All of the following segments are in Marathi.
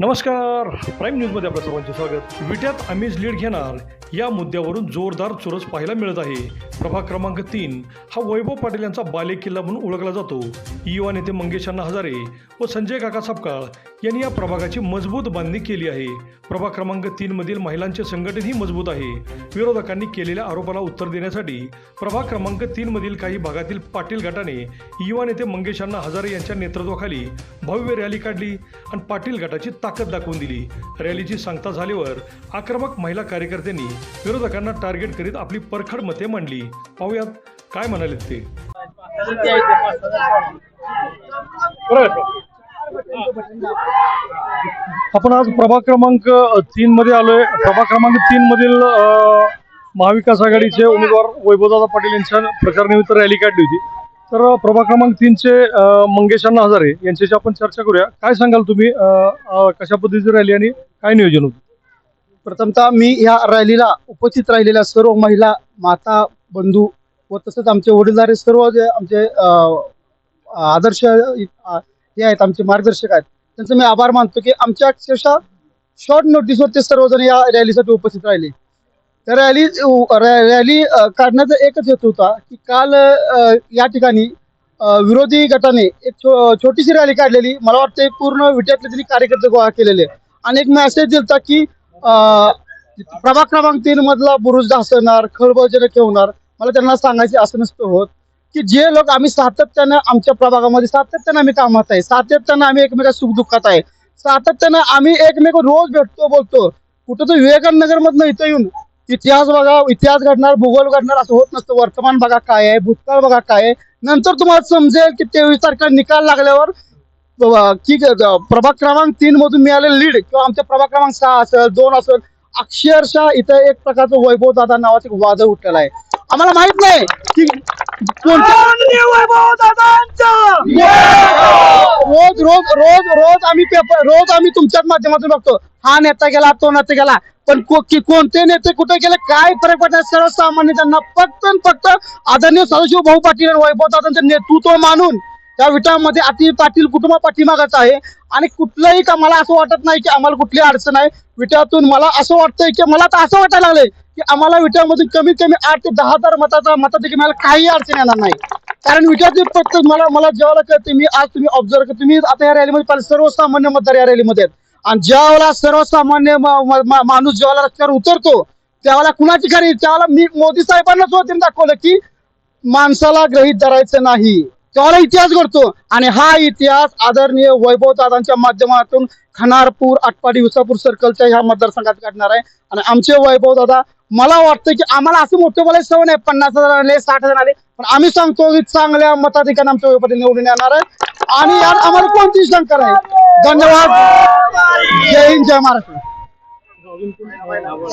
नमस्कार. प्राईम न्यूजमध्ये आपलं सर्वांचे स्वागत. विट्यात आम्हीच लीड घेणार. या मुद्द्यावरून जोरदार चुरस पाहायला मिळत आहे. प्रभाग क्रमांक तीन. हा वैभव पाटील यांचा बाले किल्ला म्हणून ओळखला जातो. युवा नेते मंगेश अण्णा हजारे व संजय काका सापकाळ यांनी या प्रभागाची मजबूत बांधणी केली आहे. प्रभाग क्रमांक तीनमधील महिलांचे संघटनही मजबूत आहे. विरोधकांनी केलेल्या आरोपाला उत्तर देण्यासाठी प्रभाग क्रमांक तीनमधील काही भागातील पाटील गटाने युवा नेते मंगेश अण्णा हजारे यांच्या नेतृत्वाखाली भव्य रॅली काढली आणि पाटील गटाची ताकद दाखवून दिली. रॅलीची सांगता झाल्यावर आक्रमक महिला कार्यकर्त्यांनी विरोधकांना टार्गेट करीत आपली परखड मते मांडली. पाहूयात काय म्हणाले ते. आपण आज प्रभाग क्रमांक तीन मध्ये आलोय. प्रभाग क्रमांक तीन मधील महाविकास आघाडीचे उमेदवार वैभवदादा पाटील यांच्या प्रचारानिमित्त रॅली काढली होती. तर प्रभाग क्रमांक तीनचे अ, मंगेश अण्णा हजारे यांच्याशी आपण चर्चा करूया. काय सांगाल तुम्ही? कशा पद्धतीची रॅली आणि काय नियोजन होतं? प्रथमतः मी ह्या रॅलीला उपस्थित राहिलेल्या सर्व महिला माता बंधू व तसंच आमचे वडीलधारे सर्व जे आमचे आदर्श हे आहेत आमचे मार्गदर्शक आहेत त्यांचं मी आभार मानतो की आमच्या अक्षरशः शॉर्ट नोटीसवर ते सर्वजण या रॅलीसाठी उपस्थित राहिले. रॅली रॅली काढण्याचा एकच हेतू होता की काल या ठिकाणी विरोधी गटाने एक छो- छोटीशी रॅली काढलेली. मला वाटतं पूर्ण विट्यातले त्यांनी कार्यकर्ते गोळा केलेले. आणि एक मेसेज दिलता की प्रभाग क्रमांक तीन मधला बुरुज ढासणार खळबळजनक होणार मला त्यांना सांगायचे असं नसतं होत की जे लोक आम्ही सातत्यानं आमच्या प्रभागामध्ये सातत्यानं आम्ही कामात आहे सातत्यानं आम्ही एकमेका सुखदुःखात आहे सातत्यानं आम्ही एकमेक रोज भेटतो बोलतो. कुठं तर विवेकानगर मधनं इथं येऊन इतिहास बघा इतिहास घडणार भूगोल घडणार असं होत नसतं. वर्तमान बघा काय आहे भूतकाळ बघा काय आहे. नंतर तुम्हाला समजेल की तेवीस तारखेला निकाल लागल्यावर की प्रभाग क्रमांक तीन मधून मिळालेलं लीड किंवा आमच्या प्रभाग क्रमांक सहा असेल दोन असेल अक्षरशः इथं एक प्रकारचं वैभव दादा नावाचं एक वादळ उठलेलं आहे. आम्हाला माहीत नाही की कोणत्या रोज रोज रोज आम्ही पेपर रोज आम्ही तुमच्याच माध्यमातून बघतो. हा नेता गेला तो नेता गेला पण को- कोणते नेते कुठे गेले काय फरक पडणार सर्वसामान्य त्यांना फक्त फक्त आदरणीय सदाशिव भाऊ पाटील वैभव दादांचं नेतृत्व मानून त्या विटामध्ये अति पाटील कुटुंब पाठीमागाच आहे. आणि कुठलंही का मला असं वाटत नाही की आम्हाला कुठली अडचण आहे. विट्यातून मला असं वाटतंय की मला तर असं वाटायला लागलंय की आम्हाला विट्यामधून कमीत कमी आठ ते दहा हजार मताचा मतादेखील मला काही अडचण येणार नाही. कारण विट्यातील फक्त मला मला जेव्हा कळते मी आज तुम्ही ऑब्झर्व करतो तुम्ही आता या रॅलीमध्ये पाहिजे सर्वसामान्य मतदार या रॅलीमध्ये आहेत. आणि ज्यावेळेला सर्वसामान्य माणूस ज्यावेळेला रस्त्यावर उतरतो त्यावेळेला कुणाची खरी? त्यावेळेला मी मोदी साहेबांना सुद्धा त्यांनी दाखवलं की माणसाला ग्रहित धरायचं नाही. त्याला इतिहास घडतो. आणि हा इतिहास आदरणीय वैभव दादांच्या माध्यमातून खनारपूर आटपाडी विसापूर सर्कलच्या ह्या मतदारसंघात काढणार आहे. आणि आमचे वैभव दादा मला वाटतं की आम्हाला असं मोठं बोलायचं सवय नाही. पन्नास हजार आले साठ हजार आले. पण आम्ही सांगतो की चांगल्या मताधिकाने आमच्या वैभव निवडून येणार आहे. आणि यात आम्हाला कोणतीही शंका नाही. धन्यवाद. जय हिंद जय महाराष्ट्र.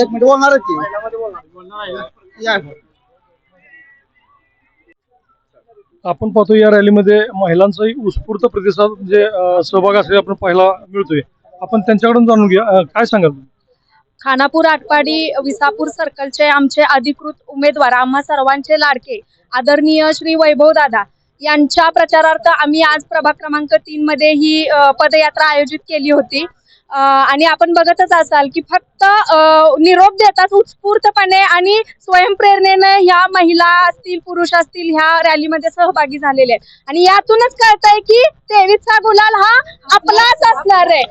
एक मिनिट बोलणार की? आपण पाहतो या रॅलीमध्ये महिलांचाही उत्स्फूर्त प्रतिसाद म्हणजे सहभाग असलेला आपण पाहायला मिळतोय. आपण त्यांच्याकडून जाणून घ्या काय सांगाल? खानापूर आटपाडी विसापूर सर्कलचे आमचे अधिकृत उमेदवार आम्हा सर्वांचे लाडके आदरणीय श्री वैभव दादा यांच्या प्रचारार्थ आम्ही आज प्रभाग क्रमांक तीन मध्ये ही पदयात्रा आयोजित केली होती. आणि आपण बघतच असाल की फक्त निरोप देतात उत्स्फूर्तपणे आणि स्वयंप्रेरणेने ह्या महिला असतील पुरुष असतील ह्या रॅलीमध्ये सहभागी झालेले आहेत. आणि यातूनच कळतंय की तेवीसचा गुलाल हा आपलाच असणार आहे.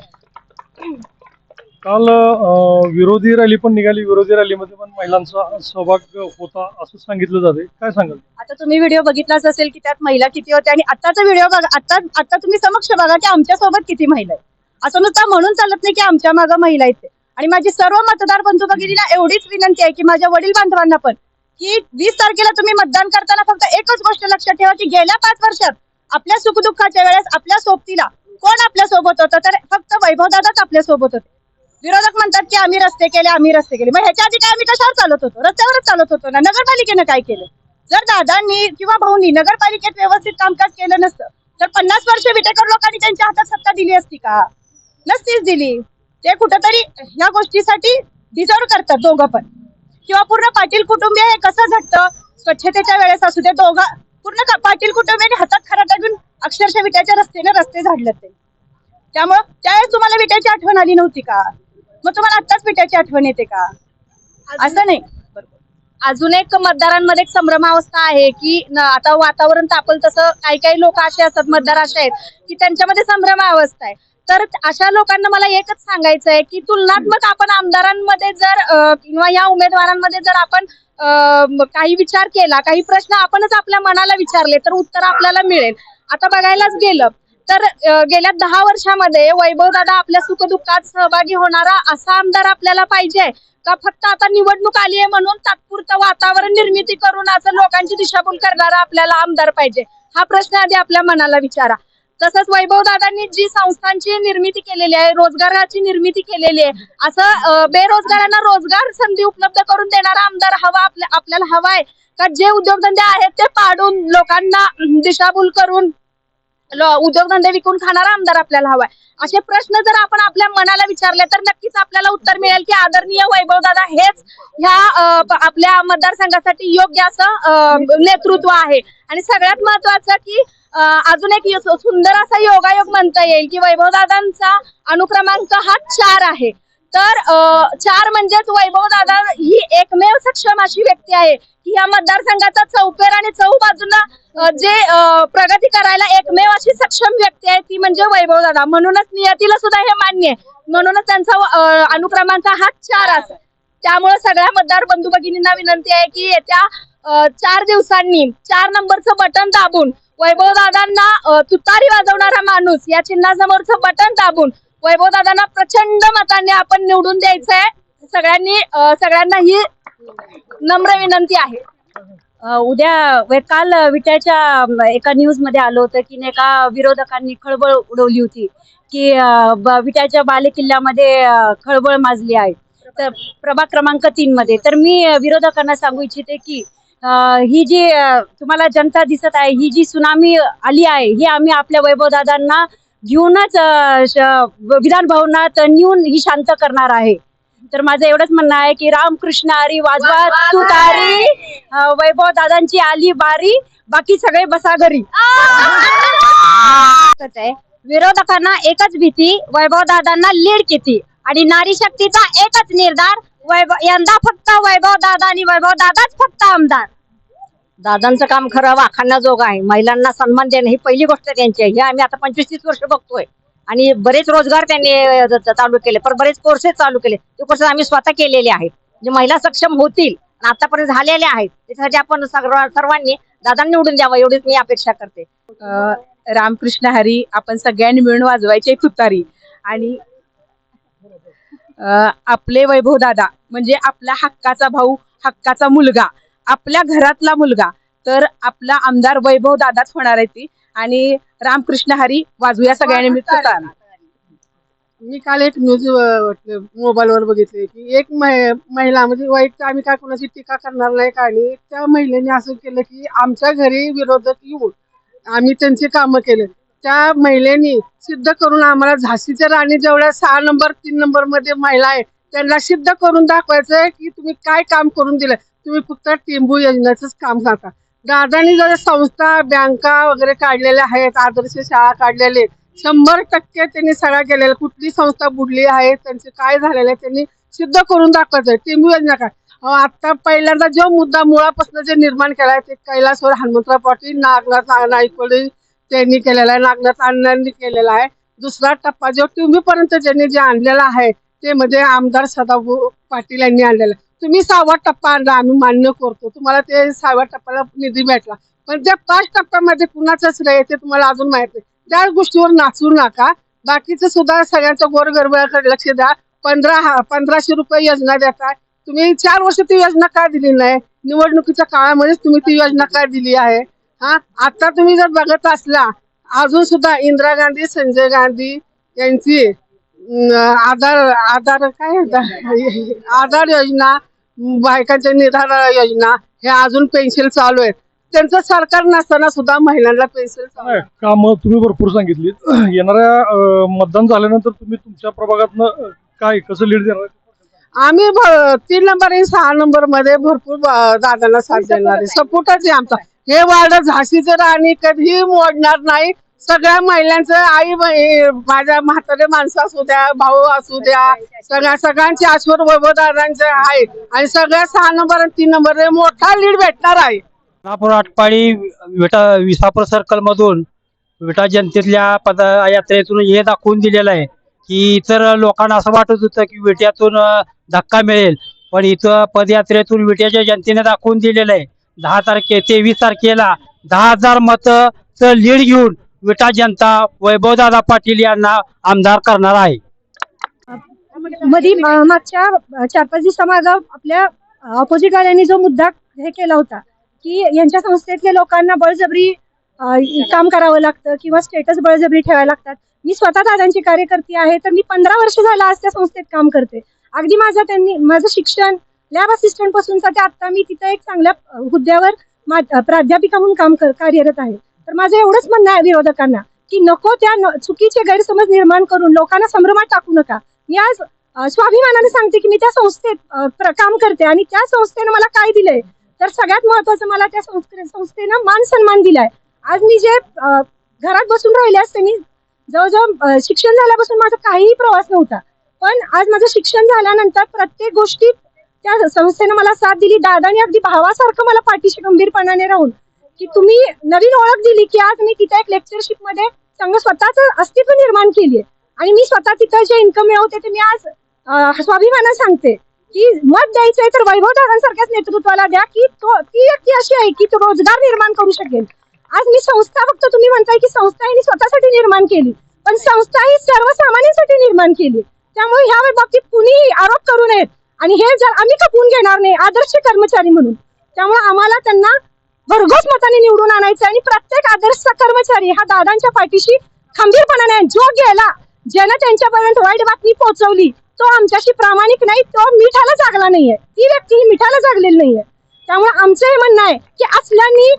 काल विरोधी रॅली पण निघाली. विरोधी रॅलीमध्ये पण महिलांचा सहभाग होता असं सांगितलं जाते काय सांगाल? आता तुम्ही व्हिडिओ बघितलाच असेल की त्यात महिला किती होत्या आणि आताचा व्हिडिओ बघा. आता आता तुम्ही समक्ष बघा की आमच्यासोबत किती महिला आहेत. असं नुसतं म्हणून चालत नाही की आमच्या मागं महिला येते आणि माझी सर्व मतदार बंधू भगिनीला एवढीच विनंती आहे की माझ्या वडील बांधवांना पण की वीस तारखेला तुम्ही मतदान करताना फक्त एकच गोष्ट लक्षात ठेवा की गेल्या पाच वर्षात आपल्या सुखदुःखाच्या वेळेस आपल्या सोबतीला कोण आपल्यासोबत होतं? तर फक्त वैभवदादाच आपल्यासोबत होते. विरोधक म्हणतात की आम्ही रस्ते केले आम्ही रस्ते केले. मग ह्याच्या आधी काय आम्ही कशावर चालत होतो? रस्त्यावरच चालत होतो ना. नगरपालिकेनं काय केलं? जर दादांनी किंवा भाऊनी नगरपालिकेत व्यवस्थित कामकाज केलं नसतं तर पन्नास वर्ष विटेकर लोकांनी त्यांच्या हातात सत्ता दिली असती का? नसतीच दिली. ते कुठंतरी ह्या गोष्टीसाठी डिझर्व करतात दोघं पण. किंवा पूर्ण पाटील कुटुंबीय हे कसं झटतं स्वच्छतेच्या वेळेस असू दे दोघं पूर्ण पाटील कुटुंबियांनी हातात खराटा घेऊन अक्षरशः विट्याच्या रस्त्याने रस्ते झाडले ते. त्यामुळं त्यावेळेस तुम्हाला विट्याची आठवण आली नव्हती का? मग तुम्हाला आत्ताच विट्याची आठवण येते का? असं नाही. अजून एक मतदारांमध्ये एक संभ्रमावस्था आहे की आता वातावरण तापल तसं काही काही लोक असे असतात मतदार असे आहेत की त्यांच्यामध्ये संभ्रमावस्था आहे. तर अशा लोकांना मला एकच सांगायचं आहे की तुलनात्मक आपण आमदारांमध्ये जर किंवा या उमेदवारांमध्ये जर आपण काही विचार केला काही प्रश्न आपणच आपल्या मनाला विचारले तर उत्तर आपल्याला मिळेल. आता बघायलाच गेलं तर गेल्या दहा वर्षामध्ये वैभवदादा आपल्या सुखदुःखात सहभागी होणारा असा आमदार आपल्याला पाहिजे का फक्त आता निवडणूक आली आहे म्हणून तात्पुरतं वातावरण निर्मिती करून असं लोकांची दिशाभूल करणारा आपल्याला आमदार पाहिजे? हा प्रश्न आधी आपल्या मनाला विचारा. तसंच वैभवदादांनी जी संस्थांची निर्मिती केलेली आहे रोजगाराची निर्मिती केलेली आहे असं बेरोजगारांना रोजगार संधी उपलब्ध करून देणारा आमदार हवा आपल्या आपल्याला हवा आहे का जे उद्योगधंदे आहेत ते पाडून लोकांना दिशाभूल करून उद्योगधंदे विकून खाणारा आमदार आपल्याला हवाय. असे प्रश्न जर आपण आपल्या मनाला विचारले तर नक्कीच आपल्याला उत्तर मिळेल की आदरणीय वैभवदादा हेच ह्या प- आपल्या मतदारसंघासाठी योग्य असं नेतृत्व आहे. आणि सगळ्यात महत्वाचं की अजून एक सुंदर असा योगायोग म्हणता येईल की वैभवदादांचा अनुक्रमांक हा चार आहे. तर चार म्हणजेच वैभव दादा ही एकमेव सक्षम अशी व्यक्ती आहे की या मतदारसंघाचा चौफेर आणि चौ बाजूला जे प्रगती करायला एकमेव अशी सक्षम व्यक्ती आहे ती म्हणजे वैभव दादा. म्हणूनच नियतीला सुद्धा हे मान्य आहे. म्हणूनच त्यांचा अनुक्रमांक हा चार असा. त्यामुळे सगळ्या मतदार बंधू भगिनींना विनंती आहे की येत्या चार दिवसांनी चार नंबरचं बटन दाबून वैभव दादांना तुतारी वाजवणारा माणूस या चिन्हासमोरचं बटन दाबून वैभवदादांना प्रचंड मतांनी आपण निवडून द्यायचं आहे सगळ्यांनी सगळ्यांना ही नम्र विनंती आहे. उद्या वे- काल विट्याच्या एका न्यूजमध्ये आलं होतं की नाही का विरोधकांनी खळबळ उडवली होती की ब- विट्याच्या बालेकिल्ल्यामध्ये खळबळ माजली आहे. तर प्रभाग क्रमांक तीन मध्ये तर मी विरोधकांना सांगू इच्छिते की ही जी तुम्हाला जनता दिसत आहे ही जी सुनामी आली आहे ही आम्ही आपल्या वैभवदादांना घेऊनच विधान भवनात नेऊन ही शांत करणार आहे. तर माझं एवढंच म्हणणं आहे की रामकृष्ण हरी वाजवा तुतारी अ, वैभव दादांची आली बारी बाकी सगळे बसा घरी. विरोधकांना एकच भीती वैभव दादांना लीड किती? आणि नारी शक्तीचा एकच निर्धार वैभव यंदा फक्त वैभव दादा आणि वैभव दादाच फक्त आमदार. दादांचं काम खरं वाखाणण्याजोगं आहे. महिलांना सन्मान देणं ही पहिली गोष्ट त्यांची आहे. हे आम्ही आता पंचवीस तीस वर्ष बघतोय. आणि बरेच रोजगार त्यांनी चालू केले. पण बरेच कोर्सेस चालू केले. ते कोर्सेस आम्ही स्वतः केलेले आहेत. जे महिला सक्षम होतील आतापर्यंत झालेले आहेत त्याच्यासाठी आपण सर्व सर्वांनी दादांनी निवडून द्यावं एवढीच मी अपेक्षा करते. रामकृष्ण हरी आपण सगळ्यांनी मिळून वाजवायचे तुतारी. आणि आपले वैभव दादा म्हणजे आपला हक्काचा भाऊ हक्काचा मुलगा. आपल्या घरातला मुलगा तर आपला आमदार वैभव दादाच होणार आहे ती. आणि रामकृष्ण हरी वाजवूया सगळ्यांनी. मी काल एक न्यूज मोबाईलवर बघितली की एक महि- महिला म्हणजे वाईट आम्ही काय कोणाची टीका करणार नाही का? आणि त्या महिलेने असं केलं की आमच्या घरी विरोधक येऊन आम्ही त्यांची कामं केले. त्या महिलेनी सिद्ध करून आम्हाला झाशीच्या राणी जेवढ्या सहा नंबर तीन नंबरमध्ये महिला आहे त्यांना सिद्ध करून दाखवायचं की तुम्ही काय काम करून दिलं तुम्ही फक्त टिंबू योजनेचंच काम करता दादानी जर संस्था बँका वगैरे काढलेल्या आहेत आदर्श शाळा काढलेले आहेत शंभर टक्के त्यांनी सगळा केलेल्या कुठली संस्था बुडली आहे त्यांचे काय झालेलं आहे त्यांनी सिद्ध करून दाखवायचं टिंबू योजना काय? आता पहिल्यांदा जो मुद्दा मुळापासून जे निर्माण केला आहे ते कैलासवर हनुमंतराव पाटील नागनाथ नाईकवाडी त्यांनी केलेला आहे नागनाथ अण्णांनी केलेला आहे. दुसरा टप्पा जो टिंबीपर्यंत ज्यांनी जे आणलेला आहे ते म्हणजे आमदार सदाभाऊ पाटील यांनी आणलेला आहे. तुम्ही सहावा टप्पा आणला आम्ही मान्य करतो. तुम्हाला ते सहाव्या टप्प्याला निधी भेटला. पण त्या पाच टप्प्यामध्ये कुणाचंच श्रेय ते तुम्हाला अजून माहीत नाही त्या गोष्टीवर नाचू नका बाकीचं सुद्धा सगळ्यांच्या गोरगरबाकडे लक्ष द्या. पंधरा हा- पंधराशे रुपये योजना देताय. तुम्ही चार वर्ष ती योजना का दिली नाही? निवडणुकीच्या काळामध्येच तुम्ही ती योजना का दिली आहे? हा? आता तुम्ही जर बघत असला अजून सुद्धा इंदिरा गांधी संजय गांधी यांची आधार आधार काय? आधार योजना बायकांच्या निधार योजना हे अजून पेन्शन चालू आहेत. त्यांचं सरकार नसताना सुद्धा महिलांना पेन्शन चालू आहे. काम तुम्ही भरपूर सांगितली येणाऱ्या अं, मतदान झाल्यानंतर तुम्ही तुमच्या प्रभागातनं अं, काय कसं लीड देणार आम्ही भ- तीन नंबर आणि सहा नंबरमध्ये भरपूर दादांना साथ देणार आहे. सपोर्टच आहे आमचा. हे वार्ड झाशीचं राणी कधीही मोडणार नाही. सगळ्या महिलांचं आई बही- माझ्या म्हातारे माणसं असू द्या भाऊ असू द्या सगळ्या सगळ्यांचे आश्वर वैभवदारांचे आहे. आणि सगळ्या सहा नंबर आणि तीन नंबर मोठा लीड भेटणार आहे. नागपूर आटपाडी विटा विसापूर सर्कल मधून विटा जनतेतल्या पद यात्रेतून हे दाखवून दिलेलं आहे की इतर लोकांना असं वाटत होतं की विट्यातून धक्का मिळेल. पण इथं पदयात्रेतून विट्याच्या जनतेने दाखवून दिलेलं आहे. दहा तारखे तेवीस तारखेला दहा हजार मतं लीड घेऊन विटा जनता वैभवदादा पाटील यांना आमदार करणार आहे. मधी मागच्या चार पाच दिवसामाग आपल्या ऑपोजिट वाल्यांनी जो मुद्दा हे केला होता की यांच्या संस्थेतल्या लोकांना बळजबरी काम करावं लागतं किंवा स्टेटस बळजबरी ठेवायला लागतात. मी स्वतः दादांची कार्यकर्ती आहे तर मी पंधरा वर्ष झालं आज त्या संस्थेत काम करते. अगदी माझं त्यांनी माझं शिक्षण लॅब असिस्टंट पासूनचा ते आता मी तिथं एक चांगल्या हुद्द्यावर प्राध्यापिका म्हणून काम कर- कार्यरत आहे. तर माझं एवढंच म्हणणं आहे विरोधकांना की नको त्या न- चुकीचे गैरसमज निर्माण करून लोकांना संभ्रमात टाकू नका. मी आज स्वाभिमानाने सांगते की मी त्या संस्थेत प्र- काम करते आणि त्या संस्थेनं मला काय दिलंय? तर सगळ्यात महत्वाचं मला त्या संस्थे संस्थेनं मान सन्मान दिलाय. आज मी जे घरात बसून राहिले असते मी जवळजवळ शिक्षण झाल्यापासून माझा काहीही प्रवास नव्हता. पण आज माझं शिक्षण झाल्यानंतर प्रत्येक गोष्टीत त्या संस्थेनं मला साथ दिली. दादाने अगदी भावासारखं मला पाठीशी गंभीरपणाने राहून की तुम्ही नवीन ओळख दिली की आज मी तिथे एक लेक्चरशिपमध्ये चांगलं स्वतःच अस्तित्व निर्माण केली आहे आणि मी स्वतः तिथं जे इन्कम मिळवते ते मी आज स्वाभिमानात सांगते. की मत द्यायचंय तर वैभव दादांसारख्याच नेतृत्वाला द्या की तो ती व्यक्ती अशी आहे की तो रोजगार निर्माण करू शकेल. आज मी संस्था फक्त तुम्ही म्हणताय की संस्था ही स्वतःसाठी निर्माण केली पण संस्था ही सर्वसामान्यांसाठी निर्माण केली. त्यामुळे ह्या बाबतीत कुणीही आरोप करू नयेत आणि हे जर आम्ही खपवून घेणार नाही आदर्श कर्मचारी म्हणून त्यामुळे आम्हाला त्यांना भरघोस मताने निवडून आणायचं आणि प्रत्येक आदर्श कर्मचारी हा दादांच्या पाठीशी खंबीरपणाने जो गेला. ज्यानं त्यांच्यापर्यंत वाईट बातमी पोहोचवली तो आमच्याशी प्रामाणिक नाही तो मिठाला जागला नाहीये. ती व्यक्ती ही मिठाला जागलेली नाहीये. त्यामुळे आमचं हे म्हणणं आहे की असल्यानी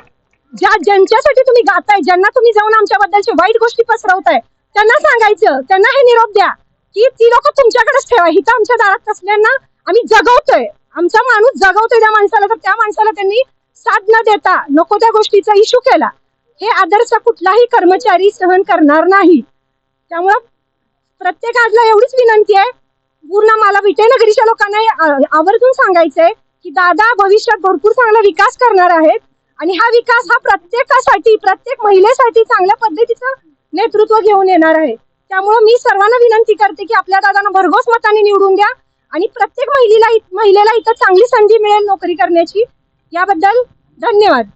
ज्या ज्यांच्यासाठी तुम्ही गाताय ज्यांना तुम्ही जाऊन आमच्याबद्दलच्या वाईट गोष्टी पसरवताय त्यांना सांगायचं त्यांना हे निरोप द्या की ती लोक तुमच्याकडेच ठेवा. हिथं आमच्या दारात असल्यांना आम्ही जगवतोय. आमचा माणूस जगवतोय त्या माणसाला तर त्या माणसाला त्यांनी साथ न देता नको त्या गोष्टीचा इशू केला. हे आदर्श कुठलाही कर्मचारी सहन करणार नाही. त्यामुळं प्रत्येक आजला एवढीच विनंती आहे. पूर्ण मला विजयनगरीच्या लोकांना आवर्जून सांगायचंय की दादा भविष्यात भरपूर चांगला विकास करणार आहेत आणि हा विकास हा प्रत्येकासाठी प्रत्येक महिलेसाठी चांगल्या पद्धतीचं नेतृत्व घेऊन येणार आहे. त्यामुळे मी सर्वांना विनंती करते की आपल्या दादांना भरघोस मताने निवडून द्या आणि प्रत्येक महिलेला महिलेला इथं चांगली संधी मिळेल नोकरी करण्याची. याबद्दल धन्यवाद.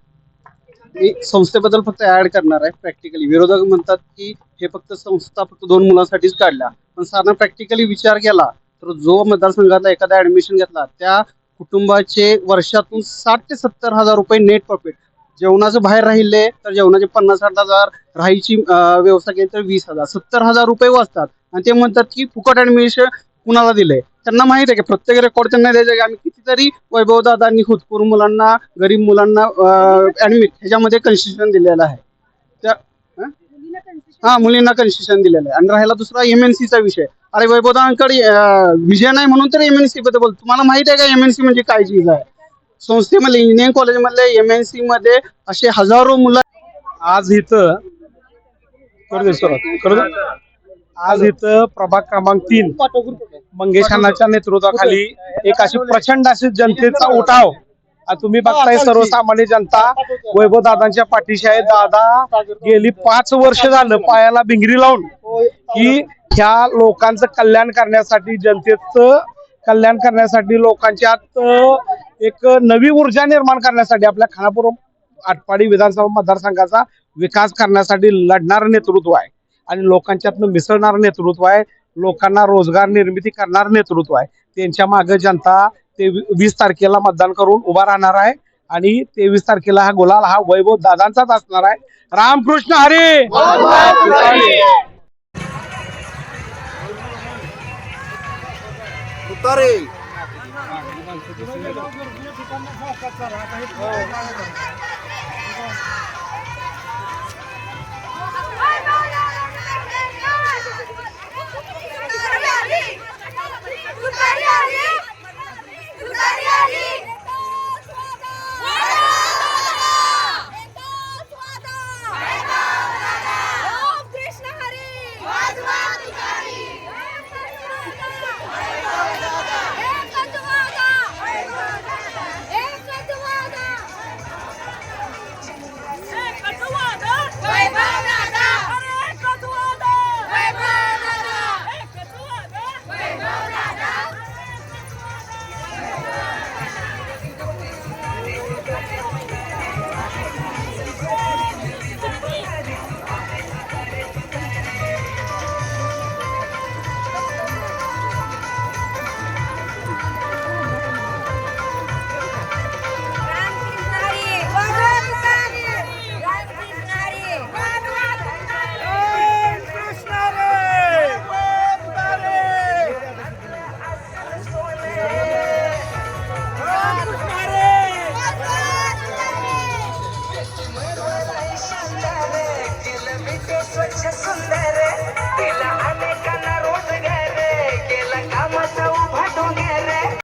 मी संस्थेबद्दल फक्त ऍड करणार आहे प्रॅक्टिकली विरोधक म्हणतात की हे फक्त संस्था फक्त दोन मुलांसाठीच काढल्या. पण साधारण प्रॅक्टिकली विचार केला तर जो मतदारसंघातला एखादा ऍडमिशन घेतला त्या कुटुंबाचे वर्षातून साठ ते सत्तर हजार रुपये नेट प्रॉफिट जेवणाचं बाहेर राहिले तर जेवणाचे पन्नास साठ हजार राहायची व्यवस्था केली तर वीस हजार. सत्तर हजार रुपये वाचतात. आणि ते म्हणतात की फुकट ऍडमिशन कुणाला दिले त्यांना माहीत आहे की प्रत्येक रेकॉर्ड त्यांना द्यायचं आहे की आम्ही कितीतरी वैभवदादांनी खुदपूर मुलांना गरीब मुलांना ऍडमिट ह्याच्यामध्ये कन्सेशन दिलेलं आहे. त्या हं? हा मुलींना कन्सेशन दिलेलं आहे. आणि राहिला दुसरा एमएनसीचा विषय. अरे वैभवदादांकडे अं, विजय नाही म्हणून तर एमएनसी बद्दल बोल. तुम्हाला माहीत आहे का एमएनसी म्हणजे काय चीज आहे? संस्थेमध्ये इंजिनिअरिंग कॉलेजमधल्या एमएनसी मध्ये असे हजारो मुलं आज इथं करू दे सर. करू दे. आज इथं प्रभाग क्रमांक तीन मंगेश नेतृत्वाखाली एक अशी प्रचंड अशी जनतेचा उठाव. तुम्ही बघताय सर्वसामान्य जनता वैभव दादांच्या पाठीशी आहे. दादा गेली पाच वर्ष झालं पायाला भिंगरी लावून की ह्या लोकांचं कल्याण करण्यासाठी जनतेचं कल्याण करण्यासाठी लोकांच्यात एक नवी ऊर्जा निर्माण करण्यासाठी आपल्या खानापूर आटपाडी विधानसभा मतदारसंघाचा विकास करण्यासाठी लढणारं नेतृत्व आहे. आणि लोकांच्यातनं मिसळणारं नेतृत्व आहे लोकांना रोजगार निर्मिती करणारं नेतृत्व आहे. त्यांच्या मागे जनता ते वीस तारखेला मतदान करून उभा राहणार आहे आणि तेवीस तारखेला हा गुलाल हा वैभव दादांचाच असणार आहे. रामकृष्ण हरी! तुतारे